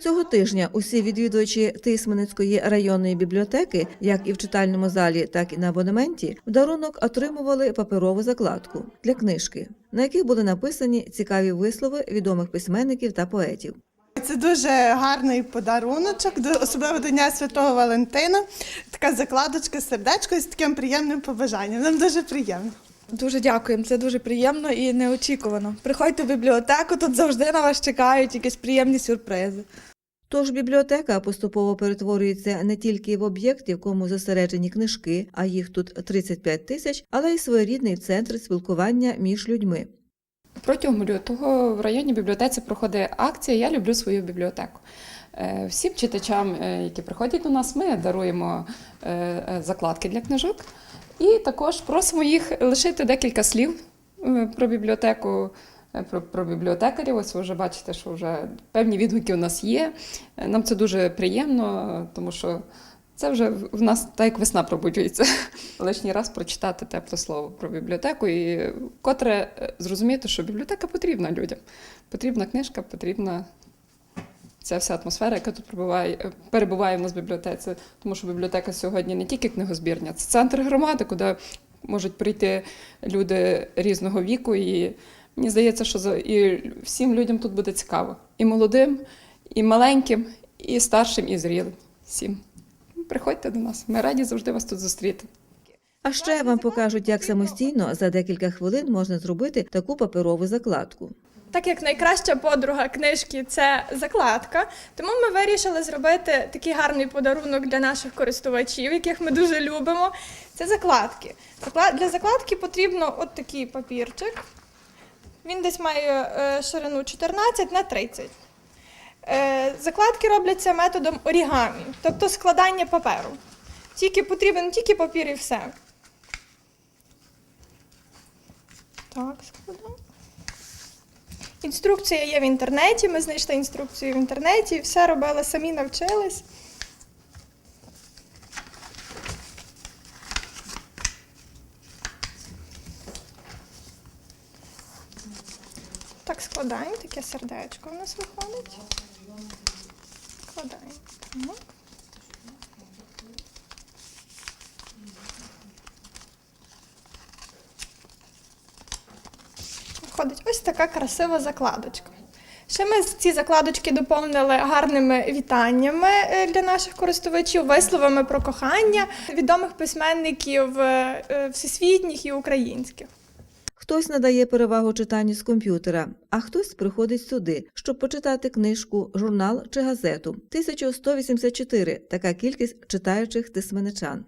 Цього тижня усі відвідувачі Тисменецької районної бібліотеки, як і в читальному залі, так і на абонементі, в дарунок отримували паперову закладку для книжки, на яких були написані цікаві вислови відомих письменників та поетів. Це дуже гарний подаруночок, особливо до Дня Святого Валентина. Така закладочка, сердечко з таким приємним побажанням. Нам дуже приємно. Дуже дякуємо, це дуже приємно і неочікувано. Приходьте в бібліотеку, тут завжди на вас чекають якісь приємні сюрпризи. Тож бібліотека поступово перетворюється не тільки в об'єкт, в якому зосереджені книжки, а їх тут 35 тисяч, але й своєрідний центр спілкування між людьми. Протягом лютого в районній бібліотеці проходить акція Я люблю свою бібліотеку. Е, Всім читачам, е, які приходять до нас, ми даруємо е, закладки для книжок. І також просимо їх лишити декілька слів е, про бібліотеку, е, про, про бібліотекарів. Ось ви вже бачите, що вже певні відгуки у нас є. Е, Нам це дуже приємно, тому що це вже в нас так як весна пробуджується. Лишній раз прочитати тепле слово про бібліотеку і котре зрозуміти, що бібліотека потрібна людям. Потрібна книжка, потрібна ця вся атмосфера, яка тут перебуває, е, перебуває в нас в бібліотеці. Тому що бібліотека сьогодні не тільки книгозбірня, це центр громади, куди можуть прийти люди різного віку. І мені здається, що і всім людям тут буде цікаво. І молодим, і маленьким, і старшим, і зрілим. Всім. Приходьте до нас. Ми раді завжди вас тут зустріти. А ще вам покажуть, як самостійно за декілька хвилин можна зробити таку паперову закладку. Так як найкраща подруга книжки це закладка, тому ми вирішили зробити такий гарний подарунок для наших користувачів, яких ми дуже любимо. Це закладки. Закла- Для закладки потрібно от такий папірчик. Він десь має е, ширину 14 на 30. Е, Закладки робляться методом орігамі, тобто складання паперу. Тільки потрібен тільки папір і все. Так, складаємо. Інструкція є в інтернеті. Ми знайшли інструкцію в інтернеті, все робили самі навчились. Так, складаємо, таке сердечко у нас виходить. Складаємо. Виходить ось така красива закладочка. Ще ми ці закладочки доповнили гарними вітаннями е, для наших користувачів, висловами про кохання відомих письменників е, е, всесвітніх і українських. Хтось надає перевагу читанню з комп'ютера, а хтось приходить сюди, щоб почитати книжку, журнал чи газету. 1184 – така кількість читаючих тисменичан.